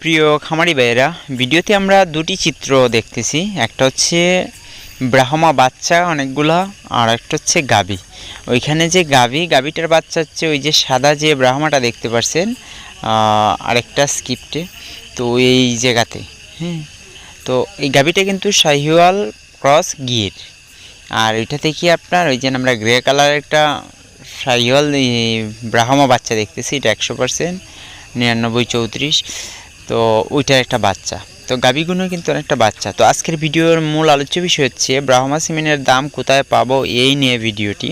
প্রিয় খামারি ভাইয়েরা, ভিডিওতে আমরা দুটি চিত্র দেখতেছি। একটা হচ্ছে ব্রাহ্মা বাচ্চা অনেকগুলা, আর একটা হচ্ছে গাবি ওইখানে যে গাবি গাবিটার বাচ্চা হচ্ছে ওই যে সাদা যে ব্রাহ্মাটা দেখতে পাচ্ছেন আরেকটা স্কিপ্টে তো এই জায়গাতে হ্যাঁ। তো এই গাবিটা কিন্তু শাহিওয়াল ক্রস গির। আর ওইটা থেকে আপনার ওই যে আমরা গ্রে কালার একটা শাহিওয়াল ব্রাহ্মা বাচ্চা দেখতেছি, এটা একশো পার্সেন্ট, নিরানব্বই চৌত্রিশ। তো ওইটার একটা বাচ্চা। তো গাবিগুলো কিন্তু অনেকটা বাচ্চা। তো আজকের ভিডিওর মূল আলোচ্য বিষয় হচ্ছে, ব্রাহ্মা সিমেন্টের দাম কোথায় পাবো এই নিয়ে ভিডিওটি।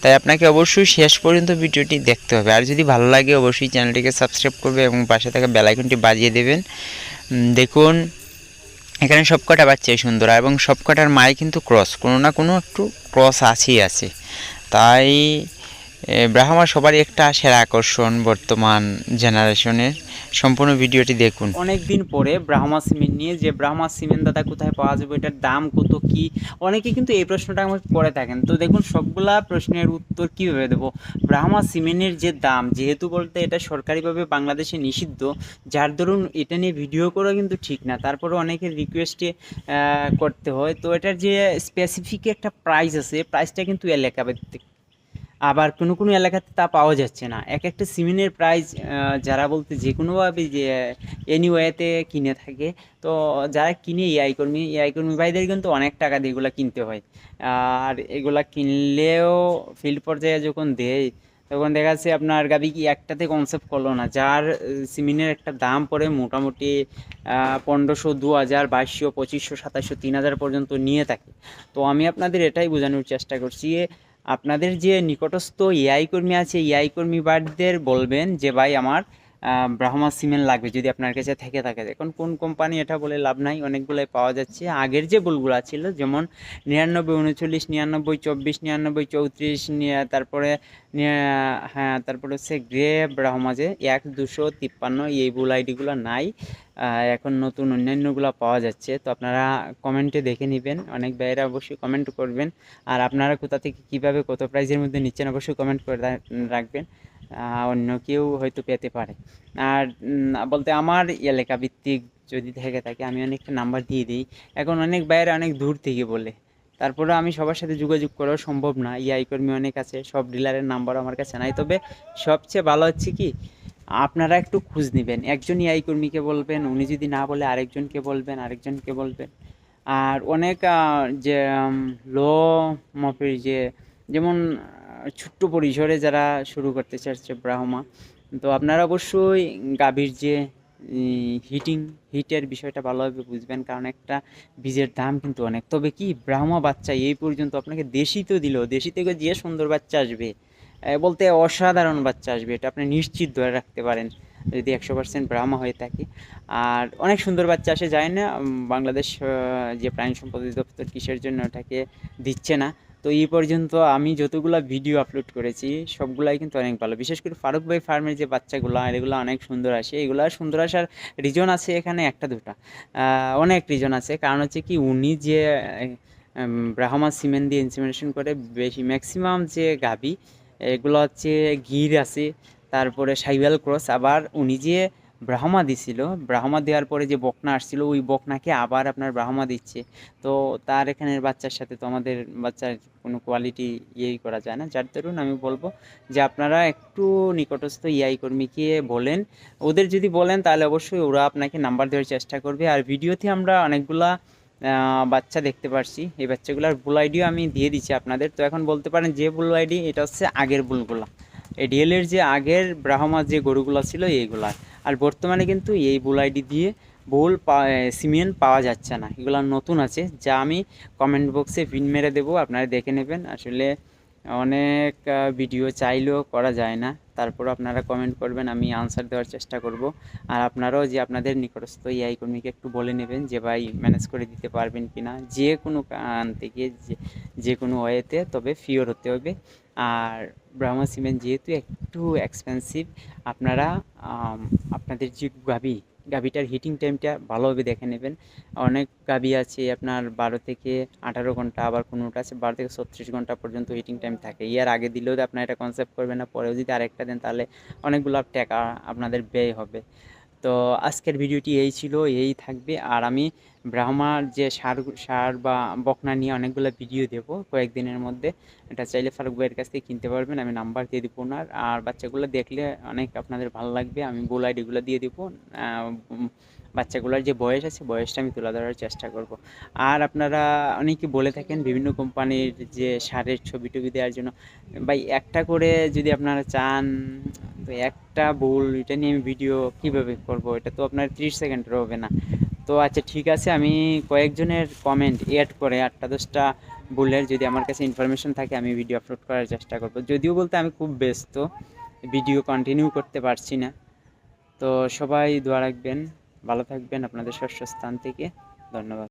তাই আপনাকে অবশ্যই শেষ পর্যন্ত ভিডিওটি দেখতে হবে। আর যদি ভালো লাগে, অবশ্যই চ্যানেলটিকে সাবস্ক্রাইব করবে এবং পাশে থাকা বেলাইকনটি বাজিয়ে দেবেন। দেখুন, এখানে সবকটা বাচ্চাই সুন্দর এবং সবকটার মায় কিন্তু ক্রস। কোনো না কোনো একটু ক্রস আছেই আছে। তাই ব্রাহ্মা সবারই একটা সেরা আকর্ষণ বর্তমান জেনারেশনের। সম্পূর্ণ ভিডিওটি দেখুন। অনেক দিন পরে ব্রাহ্মা সিমেন্ট নিয়ে যে ব্রাহ্মা সিমেন্ট দাদা কোথায় পাওয়া যাবে, এটার দাম কত, কি অনেকে কিন্তু এই প্রশ্নটা আমাকে করে থাকেন। তো দেখুন, সবগুলা প্রশ্নের উত্তর কীভাবে দেবো? ব্রাহ্মা সিমেন্টের যে দাম, যেহেতু বলতে এটা সরকারিভাবে বাংলাদেশে নিষিদ্ধ, যার দরুন এটা নিয়ে ভিডিও করা কিন্তু ঠিক না। তারপরে অনেকের রিকোয়েস্টে করতে হয়। তো এটার যে স্পেসিফিক একটা প্রাইস আছে প্রাইসটা কিন্তু এলাকা ভিত্তিক আবার কোনো কোনো এলাকাতে তা পাওয়া যাচ্ছে না। এক একটা সিমেন্টের প্রাইস যারা বলতে যে কোনোভাবে যে এনিওয়েতে কিনে থাকে, তো যারা কিনে এআই কর্মী এআই কর্মী ভাইদের কিন্তু অনেক টাকা দিয়ে এগুলো কিনতে হয়। আর এগুলা কিনলেও ফিল্ড পর্যায়ে যখন দেয়, তখন দেখা যাচ্ছে আপনার গাবি কি একটাতে কনসেপ্ট করল না। যার সিমেন্টের একটা দাম পড়ে মোটামুটি পনেরোশো দু হাজার বাইশশো, পঁচিশশো, সাতাশশো তিন হাজার পর্যন্ত নিয়ে থাকে। তো আমি আপনাদের এটাই বোঝানোর চেষ্টা করছি আপনাদের যে নিকটস্থ এআই কর্মী আছে এআই কর্মী বাড়িদের বলবেন যে ভাই আমার ব্রাহ্মা সিমেন্ট লাগবে যদি আপনার কাছে থেকে থাকে। এখন কোন কোম্পানি এটা বলে লাভ নাই, অনেকগুলোই পাওয়া যাচ্ছে। আগের যে বুলগুলো ছিল, যেমন নিরানব্বই, উনচল্লিশ, নিরানব্বই, চব্বিশ, নিরানব্বই, চৌত্রিশ তারপরে হ্যাঁ তারপরে হচ্ছে গ্রে, ব্রাহ্মা যে এক, দুশো তিপ্পান্ন, এই বুল আইডিগুলো নাই। এখন নতুন অন্যান্যগুলো পাওয়া যাচ্ছে। তো আপনারা কমেন্টে দেখে নেবেন, অনেক ভাইয়েরা অবশ্যই কমেন্ট করবেন। আর আপনারা কোথা থেকে কীভাবে কত প্রাইজের মধ্যে নিচ্ছেন, অবশ্যই কমেন্ট করে রাখবেন। অন্য কেউ হয়তো পেতে পারে। আর বলতে আমার এলাকা ভিত্তিক যদি থেকে থাকে, আমি অনেকটা নাম্বার দিয়ে দিই। এখন অনেক বাইরে অনেক দূর থেকে বলে। তারপরে আমি সবার সাথে যোগাযোগ করাও সম্ভব না। ইআই কর্মী অনেক আছে, সব ডিলারের নাম্বার আমার কাছে নাই। তবে সবচেয়ে ভালো হচ্ছে কি, আপনারা একটু খোঁজ নেবেন। একজন ইআই কর্মীকে বলবেন, উনি যদি না বলে আরেকজনকে বলবেন আরেকজনকে বলবেন। আর অনেক যে লো মাপের যে, যেমন ছোট্ট পরিসরে যারা শুরু করতে চাচ্ছে ব্রাহ্মা, তো আপনারা অবশ্যই গাভীর যে হিটিং হিটের বিষয়টা ভালোভাবে বুঝবেন, কারণ একটা বীজের দাম কিন্তু অনেক। তবে কি, ব্রাহ্মা বাচ্চা এই পর্যন্ত আপনাকে দেশি তো দিল, দেশি থেকে যে সুন্দর বাচ্চা আসবে বলতে অসাধারণ বাচ্চা আসবে, এটা আপনি নিশ্চিত ধরে রাখতে পারেন, যদি একশো পার্সেন্ট ব্রাহ্মা হয়ে থাকে। আর অনেক সুন্দর বাচ্চা আসে, যায় না বাংলাদেশ যে প্রাণী সম্পদ অধিদপ্তর কিসের জন্য ওটাকে দিচ্ছে না তো এই পর্যন্ত আমি যতগুলা ভিডিও আপলোড করেছি, সবগুলাই কিন্তু অনেক ভালো। বিশেষ করে ফারুক ভাই ফার্মের যে বাচ্চাগুলো, এগুলো অনেক সুন্দর আসে। এগুলো সুন্দর আসার রিজন আছে এখানে একটা, দুটা। অনেক রিজন আছে। কারণ হচ্ছে কি, উনি যে ব্রাহ্মা সিমেন্ট দিয়ে ইনসিমিনেশন করে, বেশি ম্যাক্সিমাম যে গাবি এগুলো হচ্ছে গির আছে, তারপরে সাইওয়াল ক্রস আবার উনি যে ব্রাহ্মা দিছিল। ব্রাহ্মা দেওয়ার পরে যে বকনা আসছিল, ওই বকনাকে আবার আপনার ব্রাহ্মা দিচ্ছে। তো তার এখানের বাচ্চার সাথে তো আমাদের বাচ্চার কোনো কোয়ালিটি ইয়েই করা যায় না। যার দরুন আমি বলব যে আপনারা একটু নিকটস্থ ইআই কর্মীকে বলেন। ওদের যদি বলেন তাহলে অবশ্যই ওরা আপনাকে নাম্বার দেওয়ার চেষ্টা করবে। আর ভিডিওতে আমরা অনেকগুলা বাচ্চা দেখতে পারছি। এই বাচ্চাগুলোর বুল আইডিও আমি দিয়ে দিচ্ছি আপনাদের। তো এখন বলতে পারেন যে বুল আইডি এটা হচ্ছে আগের বুলগুলা এই ডিএলের যে আগের ব্রাহ্মার যে গরুগুলো ছিল, এইগুলা। আর বর্তমানে কিন্তু এই বুল আইডি দিয়ে বুল সিমেন্ট পাওয়া যাচ্ছে না। এগুলো নতুন আছে, যা আমি কমেন্ট বক্সে পিন মেরে দেবো, আপনারা দেখে নেবেন। আসলে অনেক ভিডিও চাইলেও করা যায় না। তারপর আপনারা কমেন্ট করবেন, আমি আনসার দেওয়ার চেষ্টা করব। আর আপনারাও যে আপনাদের নিকটস্থ এআই কর্মীকে একটু বলে নেবেন যে, ভাই ম্যানেজ করে দিতে পারবেন কি না? যে কোনো কান থেকে, যে কোনো ওয়েতে, তবে ফিওর হতে হবে। আর ব্রাহ্মা সিমেন্ট যেহেতু একটু এক্সপেন্সিভ আপনারা আপনাদের যে গাভি গাভিটার হিটিং টাইমটা ভালোভাবে দেখে নেবেন। অনেক গাবি আছে আপনার বারো থেকে আঠারো ঘণ্টা, আবার কোনোটা আছে বারো থেকে ছত্রিশ ঘণ্টা পর্যন্ত হিটিং টাইম থাকে। ইয়ার আগে দিলেও আপনার এটা কনসেপ্ট করবেন না, পরেও যদি আরেকটা দেন তাহলে অনেকগুলো টাকা আপনাদের ব্যয় হবে। তো আজকের ভিডিওটি এই ছিল, এই থাকবে। আর আমি ব্রাহ্মার যে সার সার বা বকনা নিয়ে অনেকগুলো ভিডিও দেবো কয়েকদিনের মধ্যে। এটা চাইলে ফারুক ভাইয়ের কাছ থেকে কিনতে পারবেন, আমি নাম্বার দিয়ে দেবো ওনার। আর বাচ্চাগুলো দেখলে অনেক আপনাদের ভালো লাগবে, আমি বোল আইডিগুলো দিয়ে দিব। বাচ্চাগুলোর যে বয়স আছে, বয়সটা আমি তুলে ধরার চেষ্টা করব। আর আপনারা অনেকে বলে থাকেন বিভিন্ন কোম্পানির যে সারের ছবি টবি দেওয়ার জন্য। ভাই, একটা করে যদি আপনারা চান, তো একটা ভুল, এটা নিয়ে আমি ভিডিও কীভাবে করব? এটা তো আপনার ত্রিশ সেকেন্ডের হবে না। তো আচ্ছা ঠিক আছে, আমি কয়েকজনের কমেন্ট অ্যাড করে আটটা দশটা ভুলের যদি আমার কাছে ইনফরমেশন থাকে, আমি ভিডিও আপলোড করার চেষ্টা করব। যদিও বলতে আমি খুব ব্যস্ত ভিডিও কন্টিনিউ করতে পারছি না। তো সবাই দোয়া রাখবেন। ভালো থাকবেন আপনাদের শস্য স্থান থেকে ধন্যবাদ।